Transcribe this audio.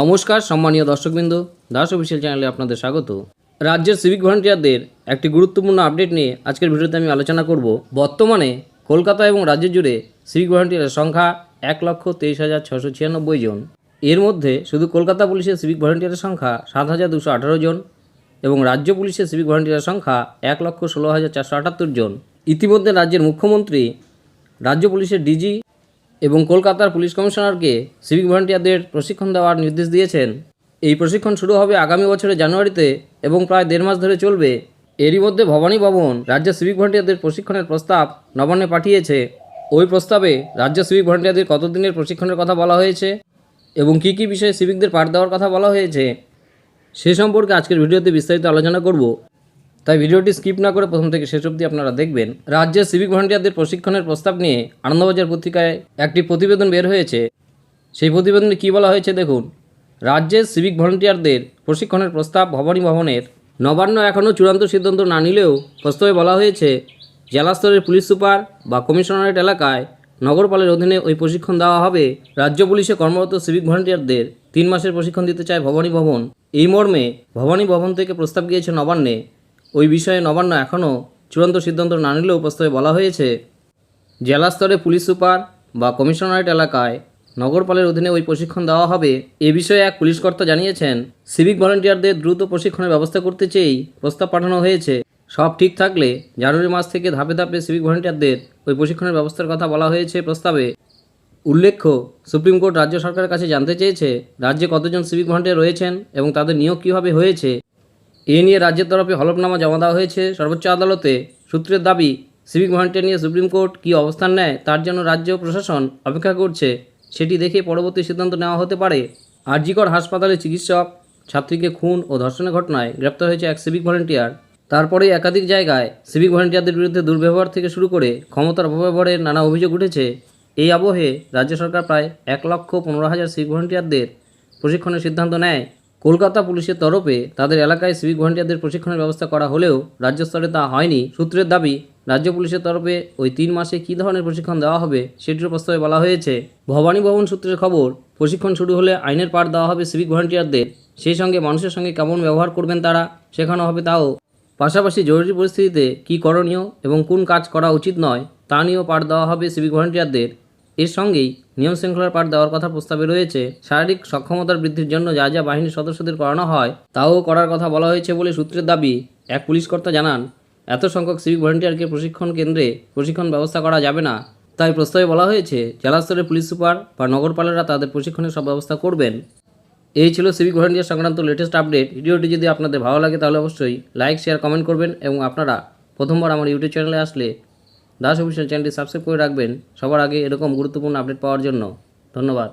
নমস্কার, সম্মানীয় দর্শকবৃন্দ। দাস অফিসিয়াল চ্যানেলে আপনাদের স্বাগত। রাজ্যের সিভিক ভলান্টিয়ারদের একটি গুরুত্বপূর্ণ আপডেট নিয়ে আজকের ভিডিওতে আমি আলোচনা করব। বর্তমানে কলকাতা এবং রাজ্য জুড়ে সিভিক ভলান্টিয়ারের সংখ্যা এক লক্ষ তেইশ হাজার ছশো ছিয়ানব্বই জন। এর মধ্যে শুধু কলকাতা পুলিশের সিভিক ভলান্টিয়ারের সংখ্যা সাত হাজার দুশো আঠারো জন এবং রাজ্য পুলিশের সিভিক ভলান্টিয়ারের সংখ্যা এক লক্ষ ষোলো হাজার চারশো আটাত্তর জন। ইতিমধ্যে রাজ্যের মুখ্যমন্ত্রী, রাজ্য পুলিশের ডিজি এবং কলকাতার পুলিশ কমিশনারকে সিভিক ভলান্টিয়ারদের প্রশিক্ষণ দেওয়ার নির্দেশ দিয়েছেন। এই প্রশিক্ষণ শুরু হবে আগামী বছরের জানুয়ারিতে এবং প্রায় দেড় মাস ধরে চলবে। এরই মধ্যে ভবানী ভবন রাজ্য সিভিক ভলান্টিয়ারদের প্রশিক্ষণের প্রস্তাব নবান্নে পাঠিয়েছে। ওই প্রস্তাবে রাজ্য সিভিক ভলান্টিয়ারদের কতদিনের প্রশিক্ষণের কথা বলা হয়েছে এবং কী কী বিষয়ে সিভিকদের পাঠ দেওয়ার কথা বলা হয়েছে, সে সম্পর্কে আজকের ভিডিওতে বিস্তারিত আলোচনা করব। তাই ভিডিওটি স্কিপ না করে প্রথম থেকে শেষ অবধি আপনারা দেখবেন। রাজ্যের সিভিক ভলান্টিয়ারদের প্রশিক্ষণের প্রস্তাব নিয়ে আনন্দবাজার পত্রিকায় একটি প্রতিবেদন বের হয়েছে। সেই প্রতিবেদনে কী বলা হয়েছে দেখুন, রাজ্যের সিভিক ভলান্টিয়ারদের প্রশিক্ষণের প্রস্তাব ভবানী ভবনের নবান্ন এখনও চূড়ান্ত সিদ্ধান্ত না নিলেও প্রস্তাবে বলা হয়েছে, জেলা স্তরের পুলিশ সুপার বা কমিশনারেট এলাকায় নগরপালের অধীনে ওই প্রশিক্ষণ দেওয়া হবে। রাজ্য পুলিশে কর্মরত সিভিক ভলান্টিয়ারদের তিন মাসের প্রশিক্ষণ দিতে চায় ভবানী ভবন। এই মর্মে ভবানী ভবন থেকে প্রস্তাব গিয়েছে নবান্নে। ওই বিষয়ে নবান্ন এখনও চূড়ান্ত সিদ্ধান্ত না নিলেও প্রস্তাবে বলা হয়েছে, জেলা স্তরে পুলিশ সুপার বা কমিশনারেট এলাকায় নগরপালের অধীনে ওই প্রশিক্ষণ দেওয়া হবে। এ বিষয়ে এক পুলিশ কর্তা জানিয়েছেন, সিভিক ভলান্টিয়ারদের দ্রুত প্রশিক্ষণের ব্যবস্থা করতে চেয়েই প্রস্তাব পাঠানো হয়েছে। সব ঠিক থাকলে জানুয়ারি মাস থেকে ধাপে ধাপে সিভিক ভলান্টিয়ারদের ওই প্রশিক্ষণের ব্যবস্থার কথা বলা হয়েছে প্রস্তাবে। উল্লেখ্য, সুপ্রিম কোর্ট রাজ্য সরকারের কাছে জানতে চেয়েছে, রাজ্যে কতজন সিভিক ভলান্টিয়ার রয়েছেন এবং তাদের নিয়োগ কীভাবে হয়েছে। এ নিয়ে রাজ্যের তরফে হলফনামা জমা দেওয়া হয়েছে। সর্বোচ্চ আদালতে সূত্রের দাবি, সিভিক ভলান্টিয়ার নিয়ে সুপ্রিম কোর্ট কী অবস্থান নেয় তার জন্য রাজ্য প্রশাসন অপেক্ষা করছে। সেটি দেখে পরবর্তী সিদ্ধান্ত নেওয়া হতে পারে। আরজিকর হাসপাতালে চিকিৎসক, ছাত্রীকে খুন ও ধর্ষণের ঘটনায় গ্রেপ্তার হয়েছে এক সিভিক ভলান্টিয়ার। তারপরে একাধিক জায়গায় সিভিক ভলান্টিয়ারদের বিরুদ্ধে দুর্ব্যবহার থেকে শুরু করে ক্ষমতার অপব্যবহারের নানা অভিযোগ উঠেছে। এই আবহে রাজ্য সরকার প্রায় এক লক্ষ পনেরো হাজার সিভিক ভলান্টিয়ারদের প্রশিক্ষণের সিদ্ধান্ত নেয়। কলকাতা পুলিশের তরফে তাদের এলাকায় সিভিক ভলান্টিয়ারদের প্রশিক্ষণের ব্যবস্থা করা হলেও রাজ্য স্তরে তা হয়নি। সূত্রের দাবি, রাজ্য পুলিশের তরফে ওই তিন মাসে কী ধরনের প্রশিক্ষণ দেওয়া হবে সেটির প্রস্তাবে বলা হয়েছে। ভবানী ভবন সূত্রের খবর, প্রশিক্ষণ শুরু হলে আইনের পাঠ দেওয়া হবে সিভিক ভলান্টিয়ারদের। সেই সঙ্গে মানুষের সঙ্গে কেমন ব্যবহার করবেন তারা শেখানো হবে তাও। পাশাপাশি জরুরি পরিস্থিতিতে কী করণীয় এবং কোন কাজ করা উচিত নয় তা নিয়েও পাঠ দেওয়া হবে সিভিক ভলান্টিয়ারদের। এর সঙ্গেই নিয়ম শৃঙ্খলার পাঠ দেওয়ার কথা প্রস্তাবে রয়েছে, শারীরিক সক্ষমতার বৃদ্ধির জন্য যা যা বাহিনীর সদস্যদের করানো হয়, তাও করার কথা বলা হয়েছে বলে সূত্রের দাবি, এক পুলিশ কর্তা জানান। এত সংখ্যক সিভিক ভলান্টিয়ারকে প্রশিক্ষণ কেন্দ্রে প্রশিক্ষণ ব্যবস্থা করা যাবে না। তাই প্রস্তাবে বলা হয়েছে, জেলা স্তরের পুলিশ সুপার বা নগরপালেরা তাদের প্রশিক্ষণের সব ব্যবস্থা করবেন। এই ছিল সিভিক ভলান্টিয়ার সংক্রান্ত লেটেস্ট আপডেট ভিডিওটি যদি আপনাদের ভালো লাগে তাহলে অবশ্যই লাইক শেয়ার কমেন্ট করবেন এবং আপনারা প্রথমবার আমার ইউটিউব চ্যানেলে আসলে দাস অফিসিয়াল চ্যানেলটি সাবস্ক্রাইব করে রাখবেন। সবার আগে এরকম গুরুত্বপূর্ণ আপডেট পাওয়ার জন্য। ধন্যবাদ।